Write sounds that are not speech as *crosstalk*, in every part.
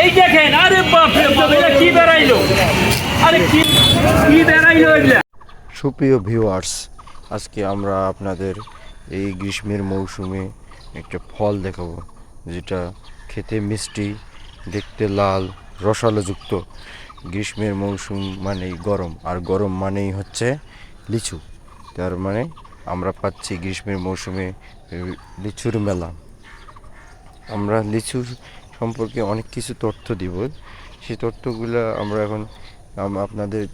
এই দেখেন, আরে কি বেড়াইলো? আরে কি কি বেড়াইলো সুপ্রিয় ভিউয়ার্স আজকে আমরা আপনাদের এই গ্রীষ্মের মৌসুমে একটা ফল দেখাবো, যেটা খেতে মিষ্টি, দেখতে লাল, রসালোযুক্ত। গ্রীষ্মের মৌসুম মানেই গরম, আর গরম মানেই হচ্ছে লিচু। তার মানে আমরা পাচ্ছি গ্রীষ্মের মৌসুমে লিচুর মেলা। আমরা লিচু সম্পর্কে অনেক কিছু তথ্য দিব। সেই তথ্যগুলো আমরা এখন আপনাদের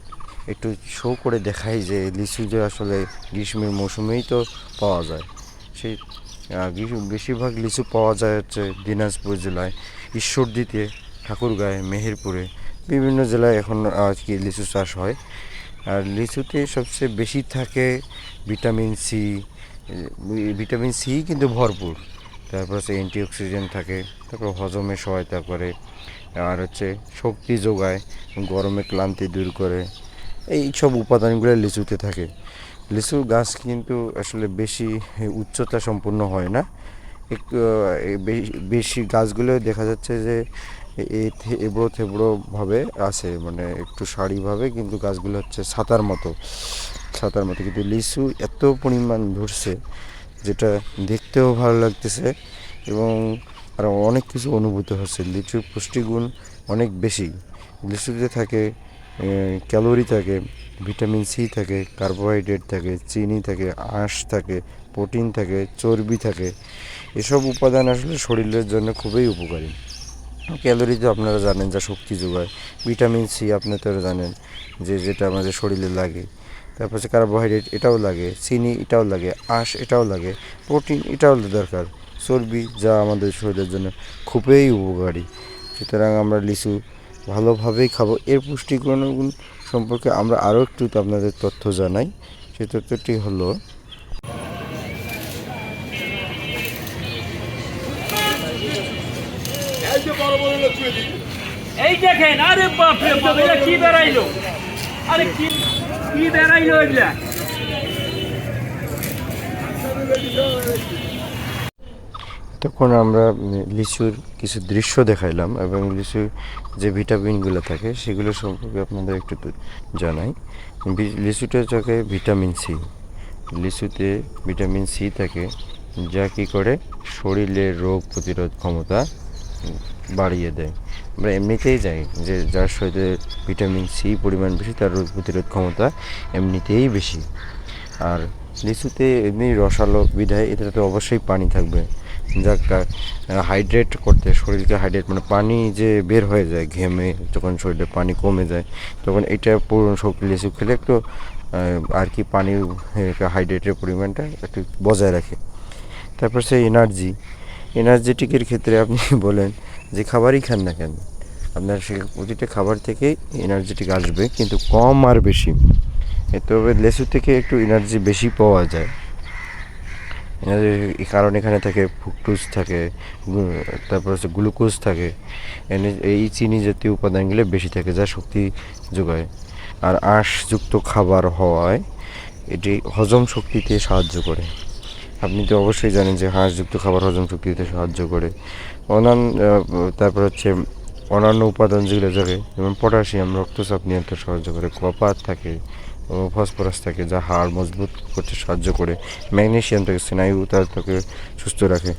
একটু শো করে দেখাই যে লিচু যে আসলে গ্রীষ্মের মৌসুমেই তো পাওয়া যায়। সেই বেশিরভাগ লিচু পাওয়া যায় হচ্ছে দিনাজপুর জেলায়, ঈশ্বরদীতে, ঠাকুরগাঁয়ে, মেহেরপুরে, বিভিন্ন জেলায় এখন আর কি লিচু চাষ হয়। আর লিচুতে সবচেয়ে বেশি থাকে ভিটামিন সি ভিটামিন সি কিন্তু ভরপুর। তারপর হচ্ছে অ্যান্টিঅক্সিডেন্ট থাকে, তারপর হজমে সহায়তা করে, আর হচ্ছে শক্তি যোগায়, গরমে ক্লান্তি দূর করে, এই সব উপাদানগুলো লিচুতে থাকে। লিচুর গাছ কিন্তু আসলে বেশি উচ্চতা সম্পূর্ণ হয় না। একটু বেশি গাছগুলো দেখা যাচ্ছে যে এবড়ো থেবড়ো ভাবে আছে মানে একটু সারিভাবে কিন্তু গাছগুলো হচ্ছে ছাতার মতো ছাতার মতো। কিন্তু লিচু এত পরিমাণ ধরছে যেটা দেখতেও ভালো লাগতেছে এবং আর অনেক কিছু অনুভূত হচ্ছে। লিচুর পুষ্টিগুণ অনেক বেশি। লিচুতে থাকে ক্যালোরি থাকে, ভিটামিন সি থাকে, কার্বোহাইড্রেট থাকে, চিনি থাকে, আঁশ থাকে, প্রোটিন থাকে, চর্বি থাকে। এসব উপাদান আসলে শরীরের জন্য খুবই উপকারী। ক্যালোরি তো আপনারা জানেন যা শক্তি যোগায়। ভিটামিন সি আপনারা জানেন যে যেটা আমাদের শরীরে লাগে। তারপর হচ্ছে কার্বোহাইড্রেট এটাও লাগে, চিনি এটাও লাগে, আঁশ এটাও লাগে প্রোটিন এটাও দরকার। চর্বি যা আমাদের শরীরের জন্য খুবই উপকারী। সুতরাং আমরা লিচু ভালোভাবেই খাব। এর পুষ্টিগুণ সম্পর্কে আমরা আরও একটু আপনাদের তথ্য জানাই। সে তথ্যটি হলো, এই দেখেন, আরে বাপরে বাপ এটা কি বেড়াইলো? আরে কি তখন আমরা লিচুর কিছু দৃশ্য দেখাইলাম এবং লিচুর যে ভিটামিনগুলো থাকে সেগুলো সম্পর্কে আপনাদের একটু জানাই। লিচুটা থাকে ভিটামিন সি, লিচুতে ভিটামিন সি থাকে, যা কী করে শরীরের রোগ প্রতিরোধ ক্ষমতা বাড়িয়ে দেয়। আমরা এমনিতেই যাই যে যার শরীরে ভিটামিন সি পরিমাণ বেশি, তার রোগ প্রতিরোধ ক্ষমতা এমনিতেই বেশি। আর লিচুতে এমনি রসালো বিধায় এটাতে অবশ্যই পানি থাকবে। যা হাইড্রেট করতে, শরীরকে হাইড্রেট মানে পানি যে বের হয়ে যায় ঘেমে, যখন শরীরে পানি কমে যায়, তখন এটা পুরো শক্তি লিচু খেলে একটু আর কি পানির হাইড্রেটের পরিমাণটা একটু বজায় রাখে। তারপর সেই এনার্জি এনার্জেটিকের ক্ষেত্রে আপনি *laughs* বলেন যে খাবারই খান না কেন, আপনার সে প্রতিটা খাবার থেকেই এনার্জেটিক আসবে, কিন্তু কম আর বেশি। তবে লেসু থেকে একটু এনার্জি বেশি পাওয়া যায়। এনার্জি কারণ এখানে থাকে ফ্রুকটোজ থাকে তারপর হচ্ছে গ্লুকোজ থাকে। এই চিনি জাতীয় উপাদানগুলো বেশি থাকে, যা শক্তি যোগায়। আর আঁশযুক্ত খাবার হওয়ায় এটি হজম শক্তিতে সাহায্য করে। আপনি তো অবশ্যই জানেন যে হাঁসযুক্ত খাবার হজম শক্তিতে সাহায্য করে। অন্যান্য তারপর হচ্ছে অন্যান্য উপাদান যেগুলো থাকে, যেমন পটাশিয়াম, রক্তচাপ নিয়ন্ত্রণ সাহায্য করে, কপার থাকে ফসফরাস থাকে, যা হাড় মজবুত করতে সাহায্য করে, ম্যাগনেশিয়াম থাকে, স্নায়ু তার তাকে সুস্থ রাখে।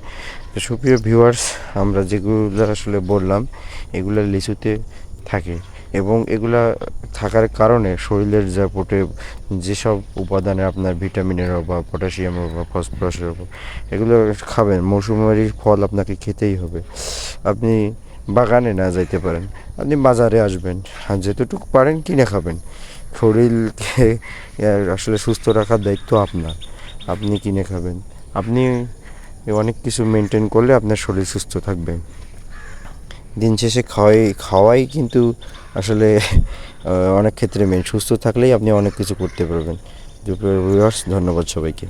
তো সুপ্রিয় ভিউয়ার্স, আমরা যেগুলো আসলে বললাম, এগুলো লিচুতে থাকে। এবং এগুলা থাকার কারণে শরীরের যা পোটে, যেসব উপাদানে আপনার ভিটামিনের অভাব, পটাশিয়ামের অভাব, ফসফরাসের অভাব, এগুলো খাবেন। মৌসুমারি ফল আপনাকে খেতেই হবে। আপনি বাগানে না যাইতে পারেন। আপনি বাজারে আসবেন, আর যেতটুকু পারেন কিনে খাবেন। শরীরকে আসলে সুস্থ রাখার দায়িত্ব আপনার। আপনি কিনে খাবেন। আপনি অনেক কিছু মেনটেন করলে আপনার শরীর সুস্থ থাকবে। দিন শেষে খাওয়াই খাওয়াই কিন্তু আসলে *laughs* অনেক ক্ষেত্রে মেন সুস্থ থাকলেই আপনি অনেক কিছু করতে পারবেন। ধন্যবাদ সবাইকে।